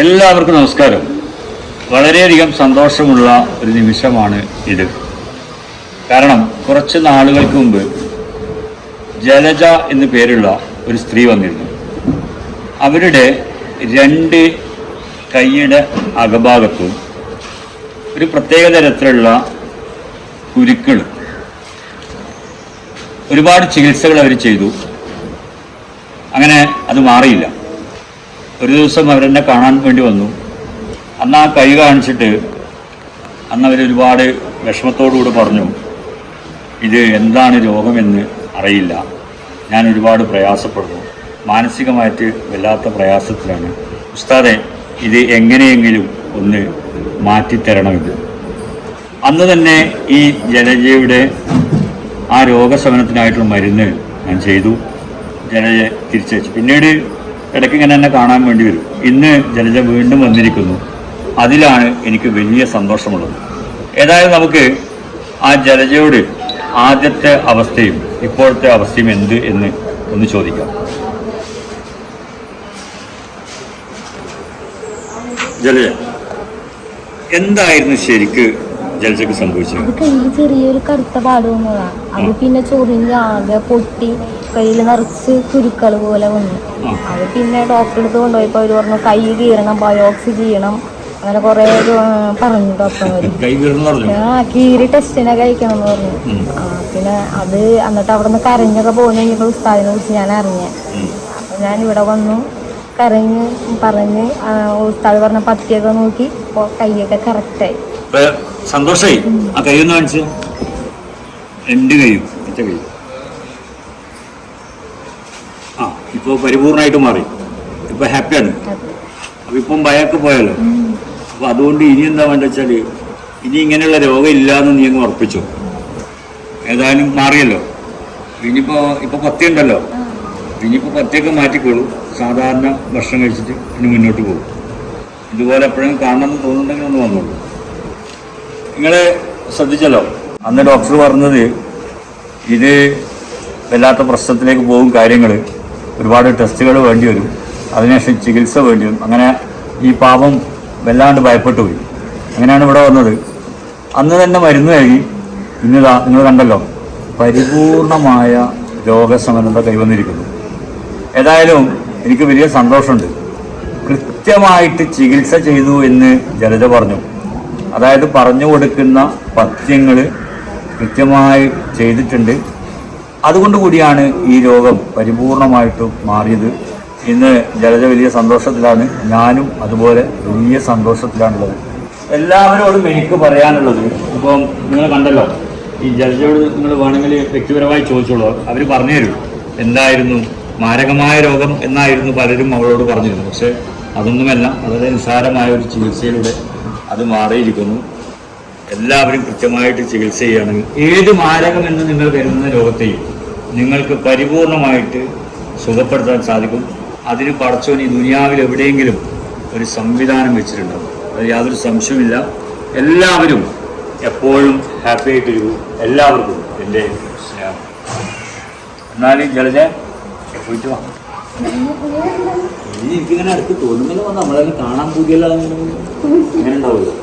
എല്ലാവർക്കും നമസ്കാരം. വളരെയധികം സന്തോഷമുള്ള ഒരു നിമിഷമാണ് ഇത്. കാരണം കുറച്ച് നാളുകൾക്ക് മുമ്പ് ജലജ എന്ന് പേരുള്ള ഒരു സ്ത്രീ വന്നിരുന്നു. അവരുടെ രണ്ട് കൈയുടെ അകഭാഗത്തും ഒരു പ്രത്യേക തരത്തിലുള്ള കുരുക്കൾ ഒരുപാട് ചികിത്സകൾ അവർ ചെയ്തു. അങ്ങനെ അത് മാറിയില്ല. ഒരു ദിവസം അവരെന്നെ കാണാൻ വേണ്ടി വന്നു. അന്ന് ആ കൈ കാണിച്ചിട്ട് അന്ന് അവർ ഒരുപാട് വിഷമത്തോടുകൂടി പറഞ്ഞു ഇത് എന്താണ് രോഗമെന്ന് അറിയില്ല. ഞാൻ ഒരുപാട് പ്രയാസപ്പെടുന്നു. മാനസികമായിട്ട് വല്ലാത്ത പ്രയാസത്തിലാണ്. ഉസ്താദെ ഇത് എങ്ങനെയെങ്കിലും ഒന്ന് മാറ്റിത്തരണമിത് അന്ന് തന്നെ ഈ ജലജയുടെ ആ രോഗശമനത്തിനായിട്ടുള്ള മരുന്ന് ഞാൻ ചെയ്തു. ജനജയെ തിരിച്ചയച്ചു പിന്നീട് ഇടയ്ക്ക് ഇങ്ങനെ കാണാൻ വേണ്ടി വരും. ഇന്ന് ജലജ വീണ്ടും വന്നിരിക്കുന്നു. അതിലാണ് എനിക്ക് വലിയ സന്തോഷമുള്ളത്. ഏതായാലും നമുക്ക് ആ ജലജയോട് ആദ്യത്തെ അവസ്ഥയും ഇപ്പോഴത്തെ അവസ്ഥയും എന്ത് എന്ന് ഒന്ന് ചോദിക്കാം. ജലജ എന്തായിരുന്നു ശരിക്ക് ജലജക്ക് സംഭവിച്ചത് അത് കയ്യിൽ ചെറിയൊരു കറുത്ത പാട് അത് പിന്നെ ചൊറിഞ്ഞ് ആകെ പൊട്ടി കയ്യിൽ നിറച്ച് കുരുക്കൾ പോലെ വന്നു. അത് പിന്നെ ഡോക്ടറെ അടുത്ത് കൊണ്ടുപോയപ്പോൾ അവർ പറഞ്ഞു കൈ കീറണം ബയോക്സി ചെയ്യണം. അങ്ങനെ കുറെ പറഞ്ഞു ഡോക്ടർമാര് ആ കീറി ടെസ്റ്റിനെ കഴിക്കണം എന്ന് പറഞ്ഞു. ആ പിന്നെ അത് എന്നിട്ട് അവിടെ നിന്ന് കരഞ്ഞൊക്കെ പോകുന്ന കഴിഞ്ഞപ്പോൾ ഉസ്താദിനെ കുറിച്ച് ഞാൻ അറിഞ്ഞേ. അപ്പം ഞാൻ ഇവിടെ വന്നു കരഞ്ഞ് പറഞ്ഞ് ഉസ്താദ് പറഞ്ഞ പത്തിയൊക്കെ നോക്കി അപ്പോൾ കൈയൊക്കെ കറക്റ്റായി സന്തോഷായി. ആ കൈ ഒന്ന് കാണിച്ചു. രണ്ട് കൈയും. ഒറ്റ കൈ. ആ ഇപ്പൊ പരിപൂർണമായിട്ട് മാറി. ഇപ്പൊ ഹാപ്പിയാണ്. അപ്പൊ ഇപ്പം ഭയമൊക്കെ പോയല്ലോ അപ്പൊ അതുകൊണ്ട് ഇനി എന്താ വേണ്ട വെച്ചാൽ ഇനി ഇങ്ങനെയുള്ള രോഗം ഇല്ലാന്ന് നീ അങ്ങ് ഉറപ്പിച്ചു. ഏതായാലും മാറിയല്ലോ. ഇനിയിപ്പോ ഇപ്പൊ പത്തിയുണ്ടല്ലോ ഇനിയിപ്പോ പത്തിയൊക്കെ മാറ്റിക്കോളൂ. സാധാരണ ഭക്ഷണം കഴിച്ചിട്ട് ഇനി മുന്നോട്ട് പോകും. ഇതുപോലെ എപ്പോഴും കാണണമെന്ന് തോന്നുന്നുണ്ടെങ്കിൽ ഒന്ന് വന്നോളൂ. നിങ്ങൾ ശ്രദ്ധിച്ചല്ലോ. അന്ന് ഡോക്ടർ പറഞ്ഞത് ഇത് വല്ലാത്ത പ്രശ്നത്തിലേക്ക് പോകും കാര്യങ്ങൾ ഒരുപാട് ടെസ്റ്റുകൾ വേണ്ടി വരും. അതിനുശേഷം ചികിത്സ വേണ്ടി വരും. അങ്ങനെ ഈ പാപം വല്ലാണ്ട് ഭയപ്പെട്ടു പോയി. അങ്ങനെയാണ് ഇവിടെ വന്നത്. അന്ന് തന്നെ മരുന്ന് കഴുകി ഇന്നിതാ നിങ്ങൾ കണ്ടല്ലോ. പരിപൂർണമായ രോഗശമനത കൈവന്നിരിക്കുന്നു. ഏതായാലും എനിക്ക് വലിയ സന്തോഷമുണ്ട്. കൃത്യമായിട്ട് ചികിത്സ ചെയ്തു എന്ന് ജലജ പറഞ്ഞു. അതായത് പറഞ്ഞു കൊടുക്കുന്ന പഥ്യങ്ങൾ കൃത്യമായി ചെയ്തിട്ടുണ്ട്. അതുകൊണ്ട് കൂടിയാണ് ഈ രോഗം പരിപൂർണമായിട്ടും മാറിയത്. ഇന്ന് ജലജ വലിയ സന്തോഷത്തിലാണ്. ഞാനും അതുപോലെ വലിയ സന്തോഷത്തിലാണുള്ളത്. എല്ലാവരോടും എനിക്ക് പറയാനുള്ളത് ഇപ്പം നിങ്ങൾ കണ്ടല്ലോ ഈ ജലജയോട് നിങ്ങൾ വേണമെങ്കിൽ വ്യക്തിപരമായി ചോദിച്ചോളൂ. അവർ പറഞ്ഞു തരും എന്തായിരുന്നു? മാരകമായ രോഗം എന്നായിരുന്നു പലരും അവളോട് പറഞ്ഞിരുന്നത്. പക്ഷെ അതൊന്നുമല്ല വളരെ നിസ്സാരമായ ഒരു ചികിത്സയിലൂടെ അത് മാറിയിരിക്കുന്നു. എല്ലാവരും കൃത്യമായിട്ട് ചികിത്സ ചെയ്യുകയാണെങ്കിൽ ഏത് മാരകമെന്ന് നിങ്ങൾ കരുതുന്ന രോഗത്തെയും നിങ്ങൾക്ക് പരിപൂർണമായിട്ട് സുഖപ്പെടുത്താൻ സാധിക്കും. അതിന് പടച്ചോൻ ഈ ദുനിയാവിൽ എവിടെയെങ്കിലും ഒരു സംവിധാനം വെച്ചിട്ടുണ്ടാവും. അത് യാതൊരു സംശയമില്ല എല്ലാവരും എപ്പോഴും ഹാപ്പി ആയിട്ടിരിക്കും. എല്ലാവർക്കും എന്റെ സ്നേഹം. എന്നാലും ജലജ ഇനി എനിക്കിങ്ങനെ അടുത്ത് തോന്നുന്നില്ല. നമ്മളെല്ലാം കാണാൻ പോകിയല്ലോ അങ്ങനെ ഉണ്ടാവുമല്ലോ.